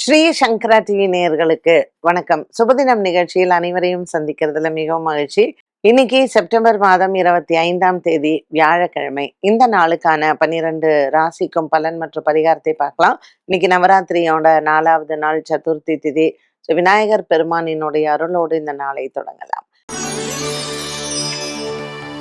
ஸ்ரீ சங்கரா TV நேயர்களுக்கு வணக்கம். சுபதினம் நிகழ்ச்சியில் அனைவரையும் சந்திக்கிறதுல மிகவும் மகிழ்ச்சி. இன்னைக்கு செப்டம்பர் மாதம் இருபத்தி ஐந்தாம் தேதி வியாழக்கிழமை. இந்த நாளுக்கான பன்னிரண்டு ராசிக்கும் பலன் மற்றும் பரிகாரத்தை பார்க்கலாம். இன்னைக்கு நவராத்திரியோட நாலாவது நாள் சதுர்த்தி திதி. விநாயகர் பெருமானினுடைய அருளோடு இந்த நாளை தொடங்கலாம்.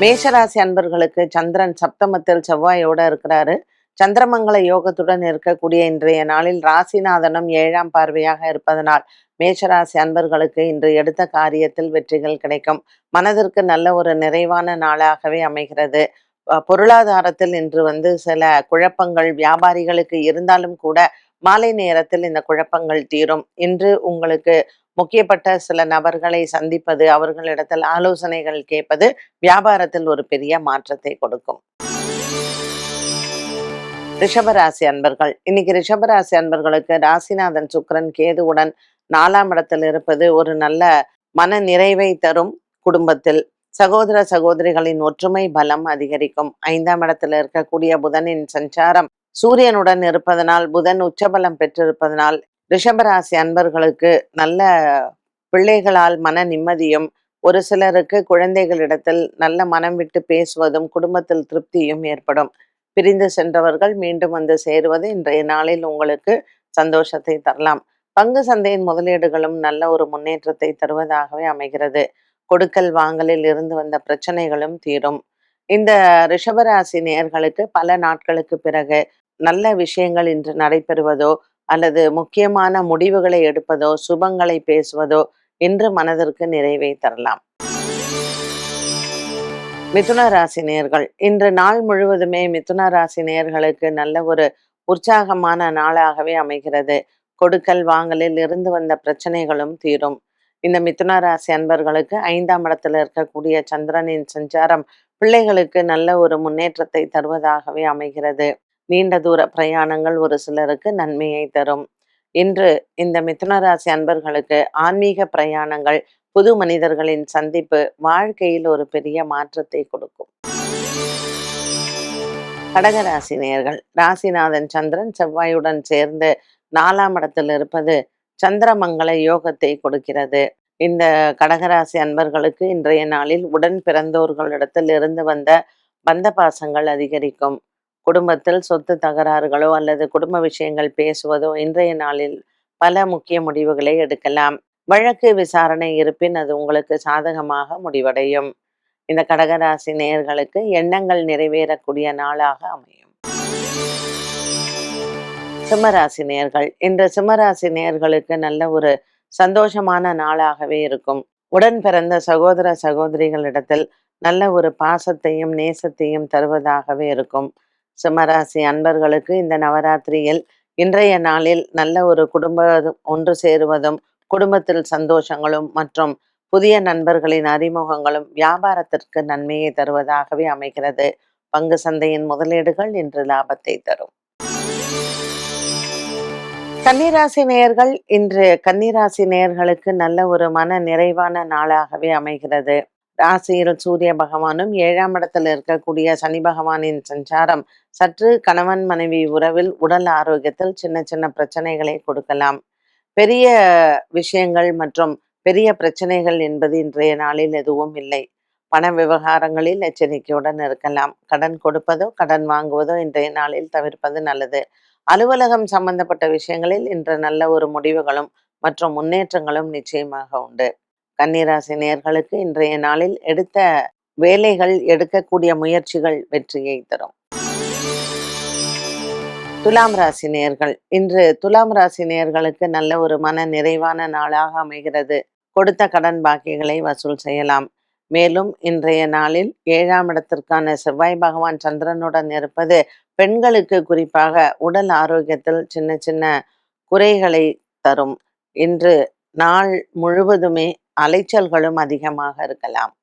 மேஷராசி அன்பர்களுக்கு சந்திரன் சப்தமத்தில் செவ்வாயோட இருக்கிறாரு. சந்திரமங்கல யோகத்துடன் இருக்கக்கூடிய இன்றைய நாளில் ராசிநாதனும் ஏழாம் பார்வையாக இருப்பதனால் மேஷராசி அன்பர்களுக்கு இன்று எடுத்த காரியத்தில் வெற்றிகள் கிடைக்கும். மனதிற்கு நல்ல ஒரு நிறைவான நாளாகவே அமைகிறது. பொருளாதாரத்தில் இன்று வந்து சில குழப்பங்கள் வியாபாரிகளுக்கு இருந்தாலும் கூட மாலை நேரத்தில் இந்த குழப்பங்கள் தீரும். இன்று உங்களுக்கு முக்கியப்பட்ட சில நபர்களை சந்திப்பது அவர்களிடத்தில் ஆலோசனைகள் கேட்பது வியாபாரத்தில் ஒரு பெரிய மாற்றத்தை கொடுக்கும். ரிஷபராசி அன்பர்கள். இன்னைக்கு ரிஷபராசி அன்பர்களுக்கு ராசிநாதன் சுக்கிரன் கேதுவுடன் நாலாம் இடத்தில் இருப்பது ஒரு நல்ல மன நிறைவை தரும் குடும்பத்தில். சகோதர சகோதரிகளின் ஒற்றுமை பலம் அதிகரிக்கும். ஐந்தாம் இடத்துல இருக்கக்கூடிய புதனின் சஞ்சாரம் சூரியனுடன் இருப்பதனால் புதன் உச்சபலம் பெற்றிருப்பதனால் ரிஷபராசி அன்பர்களுக்கு நல்ல பிள்ளைகளால் மன நிம்மதியும் ஒரு சிலருக்கு குழந்தைகளிடத்தில் நல்ல மனம் விட்டு பேசுவதும் குடும்பத்தில் திருப்தியும் ஏற்படும். பிரிந்து சென்றவர்கள் மீண்டும் வந்து சேருவது இன்றைய நாளில் உங்களுக்கு சந்தோஷத்தை தரலாம். பங்கு சந்தையின் முதலீடுகளும் நல்ல ஒரு முன்னேற்றத்தை தருவதாகவே அமைகிறது. கொடுக்கல் வாங்கலில் இருந்து வந்த பிரச்சனைகளும் தீரும். இந்த ரிஷபராசி நேர்களுக்கு பல நாட்களுக்கு பிறகு நல்ல விஷயங்கள் இன்று நடைபெறுவதோ அல்லது முக்கியமான முடிவுகளை எடுப்பதோ சுபங்களை பேசுவதோ இன்று மனதிற்கு நிறைவை தரலாம். மிதுன ராசி நேர்கள். இன்று நாள் முழுவதுமே மிதுன ராசி நேர்களுக்கு நல்ல ஒரு உற்சாகமான நாளாகவே அமைகிறது. கொடுக்கல் வாங்கலில் இருந்து வந்த பிரச்சனைகளும் தீரும். இந்த மிதுன ராசி அன்பர்களுக்கு ஐந்தாம் இடத்துல இருக்கக்கூடிய சந்திரனின் சஞ்சாரம் பிள்ளைகளுக்கு நல்ல ஒரு முன்னேற்றத்தை தருவதாகவே அமைகிறது. நீண்ட தூர பிரயாணங்கள் ஒரு சிலருக்கு நன்மையை தரும். இன்று இந்த மிதுன ராசி அன்பர்களுக்கு ஆன்மீக பிரயாணங்கள் புது மனிதர்களின் சந்திப்பு வாழ்க்கையில் ஒரு பெரிய மாற்றத்தை கொடுக்கும். கடகராசி நேர்கள் ராசிநாதன் சந்திரன் செவ்வாயுடன் சேர்ந்து நாலாம் இடத்தில் இருப்பது சந்திரமங்கல யோகத்தை கொடுக்கிறது. இந்த கடகராசி அன்பர்களுக்கு இன்றைய நாளில் உடன் பிறந்தோர்களிடத்தில் இருந்து வந்த பந்த பாசங்கள் அதிகரிக்கும். குடும்பத்தில் சொத்து தகராறுகளோ அல்லது குடும்ப விஷயங்கள் பேசுவதோ இன்றைய நாளில் பல முக்கிய முடிவுகளை எடுக்கலாம். வழக்கு விசாரணை இருப்பின் அது உங்களுக்கு சாதகமாக முடிவடையும். இந்த கடகராசி நேயர்களுக்கு எண்ணங்கள் நிறைவேறக்கூடிய நாளாக அமையும். சிம்மராசி நேயர்கள் இன்று சிம்மராசி நேர்களுக்கு நல்ல ஒரு சந்தோஷமான நாளாகவே இருக்கும். உடன் பிறந்த சகோதர சகோதரிகளிடத்தில் நல்ல ஒரு பாசத்தையும் நேசத்தையும் தருவதாகவே இருக்கும். சிம்மராசி அன்பர்களுக்கு இந்த நவராத்திரியில் இன்றைய நாளில் நல்ல ஒரு குடும்ப ஒன்று சேருவதும் குடும்பத்தில் சந்தோஷங்களும் மற்றும் புதிய நண்பர்களின் அறிமுகங்களும் வியாபாரத்திற்கு நன்மையை தருவதாகவே அமைகிறது. பங்கு சந்தையின் முதலீடுகள் இன்று லாபத்தை தரும். கன்னிராசி நேயர்கள் இன்று கன்னிராசி நேயர்களுக்கு நல்ல ஒரு மன நிறைவான நாளாகவே அமைகிறது. ராசியில் சூரிய பகவானும் ஏழாம் இடத்தில் இருக்கக்கூடிய சனி பகவானின் சஞ்சாரம் சற்று கணவன் மனைவி உறவில் உடல் ஆரோக்கியத்தில் சின்ன சின்ன பிரச்சனைகளை கொடுக்கலாம். பெரிய விஷயங்கள் மற்றும் பெரிய பிரச்சனைகள் என்பது இன்றைய நாளில் எதுவும் இல்லை. பண விவகாரங்களில் எச்சரிக்கையுடன் இருக்கலாம். கடன் கொடுப்பதோ கடன் வாங்குவதோ இன்றைய நாளில் தவிர்ப்பது நல்லது. அலுவலகம் சம்பந்தப்பட்ட விஷயங்களில் இன்று நல்ல ஒரு முடிவுகளும் மற்றும் முன்னேற்றங்களும் நிச்சயமாக உண்டு. கன்னிராசி நேர்களுக்கு இன்றைய நாளில் எடுத்த வேலைகள் எடுக்கக்கூடிய முயற்சிகள் வெற்றியை தரும். துலாம் ராசி நேர்கள். இன்று துலாம் ராசி நேர்களுக்கு நல்ல ஒரு மன நிறைவான நாளாக அமைகிறது. கொடுத்த கடன் பாக்கிகளை வசூல் செய்யலாம். மேலும் இன்றைய நாளில் ஏழாம் இடத்திற்கான செவ்வாய் பகவான் சந்திரனுடன் இருப்பது பெண்களுக்கு குறிப்பாக உடல் ஆரோக்கியத்தில் சின்ன சின்ன குறைகளை தரும். இன்று நாள் முழுவதுமே அலைச்சல்களும் அதிகமாக இருக்கலாம்.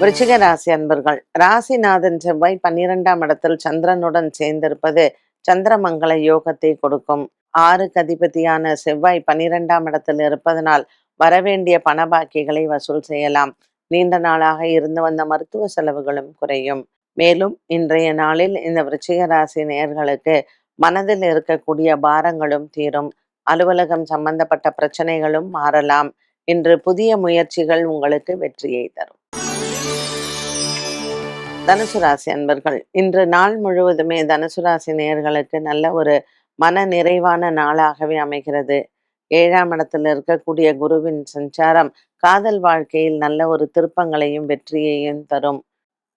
விருச்சிக ராசி அன்பர்கள் ராசிநாதன் செவ்வாய் பன்னிரெண்டாம் இடத்தில் சந்திரனுடன் சேர்ந்திருப்பது சந்திரமங்கல யோகத்தை கொடுக்கும். ஆறு கதிபதியான செவ்வாய் பன்னிரெண்டாம் இடத்தில் இருப்பதனால் வரவேண்டிய பணபாக்கிகளை வசூல் செய்யலாம். நீண்ட நாளாக இருந்து வந்த மருத்துவ செலவுகளும் குறையும். மேலும் இன்றைய நாளில் இந்த விருச்சிக ராசி நேயர்களுக்கு மனதில் இருக்கக்கூடிய பாரங்களும் தீரும். அலுவலகம் சம்பந்தப்பட்ட பிரச்சனைகளும் மாறலாம். இன்று புதிய முயற்சிகள் உங்களுக்கு வெற்றியை தரும். தனுசு ராசி அன்பர்கள் இன்று நாள் முழுவதுமே தனுசு ராசி நேயர்களுக்கு நல்ல ஒரு மன நிறைவான நாளாகவே அமைகிறது. ஏழாம் இடத்தில் இருக்கக்கூடிய குருவின் சஞ்சாரம் காதல் வாழ்க்கையில் நல்ல ஒரு திருப்பங்களையும் வெற்றியையும் தரும்.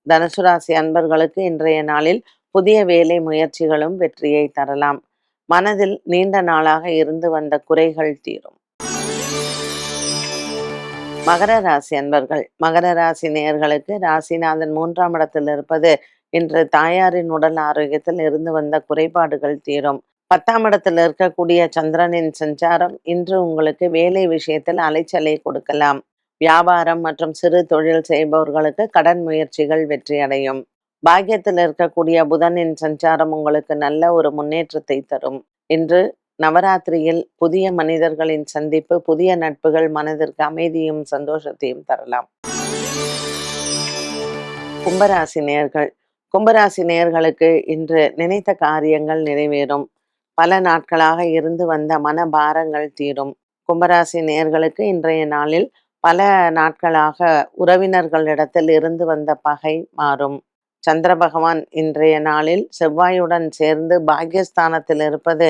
தனுசு ராசி அன்பர்களுக்கு இன்றைய நாளில் புதிய வேலை முயற்சிகளும் வெற்றியை தரலாம். மனதில் நீண்ட நாளாக இருந்து வந்த குறைகள் தீரும். மகர ராசி அன்பர்கள். மகர ராசி நேயர்களுக்கு ராசிநாதன் மூன்றாம் இடத்தில் இருப்பது இன்று தாயாரின் உடல் ஆரோக்கியத்தில் இருந்து வந்த குறைபாடுகள் தீரும். பத்தாம் இடத்தில் இருக்கக்கூடிய சந்திரனின் சஞ்சாரம் இன்று உங்களுக்கு வேலை விஷயத்தில் அலைச்சலை கொடுக்கலாம். வியாபாரம் மற்றும் சிறு தொழில் செய்பவர்களுக்கு கடன் முயற்சிகள் வெற்றி அடையும். பாக்கியத்தில் இருக்கக்கூடிய புதனின் சஞ்சாரம் உங்களுக்கு நல்ல ஒரு முன்னேற்றத்தை தரும். இன்று நவராத்திரியில் புதிய மனிதர்களின் சந்திப்பு புதிய நட்புகள் மனதிற்கு அமைதியும் சந்தோஷத்தையும் தரலாம். கும்பராசி நேர்கள். கும்பராசி நேர்களுக்கு இன்று நினைத்த காரியங்கள் நிறைவேறும். பல நாட்களாக இருந்து வந்த மன பாரங்கள் தீரும். கும்பராசி நேர்களுக்கு இன்றைய நாளில் பல நாட்களாக உறவினர்களிடத்தில் இருந்து வந்த பகை மாறும். சந்திர பகவான் இன்றைய நாளில் செவ்வாயுடன் சேர்ந்து பாக்யஸ்தானத்தில் இருப்பது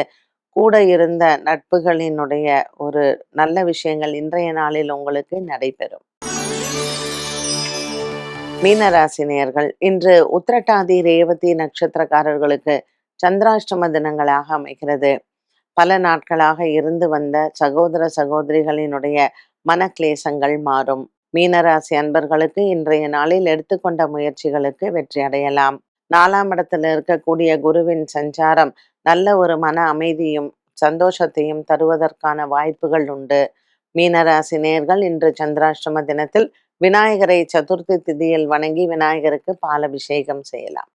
கூட இருந்த நட்புகளினுடைய ஒரு நல்ல விஷயங்கள் இன்றைய நாளில் உங்களுக்கு நடைபெறும். மீனராசினியர்கள் இன்று உத்திரட்டாதி ரேவதி நட்சத்திரக்காரர்களுக்கு சந்திராஷ்டம தினங்களாக அமைகிறது. பல நாட்களாக இருந்து வந்த சகோதர சகோதரிகளினுடைய மனக்லேசங்கள் மாறும். மீனராசி அன்பர்களுக்கு இன்றைய நாளில் எடுத்துக்கொண்ட முயற்சிகளுக்கு வெற்றி அடையலாம். நாலாம் இடத்துல இருக்கக்கூடிய குருவின் சஞ்சாரம் நல்ல ஒரு மன அமைதியும் சந்தோஷத்தையும் தருவதற்கான வாய்ப்புகள் உண்டு. மீனராசி நேர்கள் இன்று சந்திராஷ்டம தினத்தில் விநாயகரை சதுர்த்தி திதியில் வணங்கி விநாயகருக்கு பாலபிஷேகம் செய்யலாம்.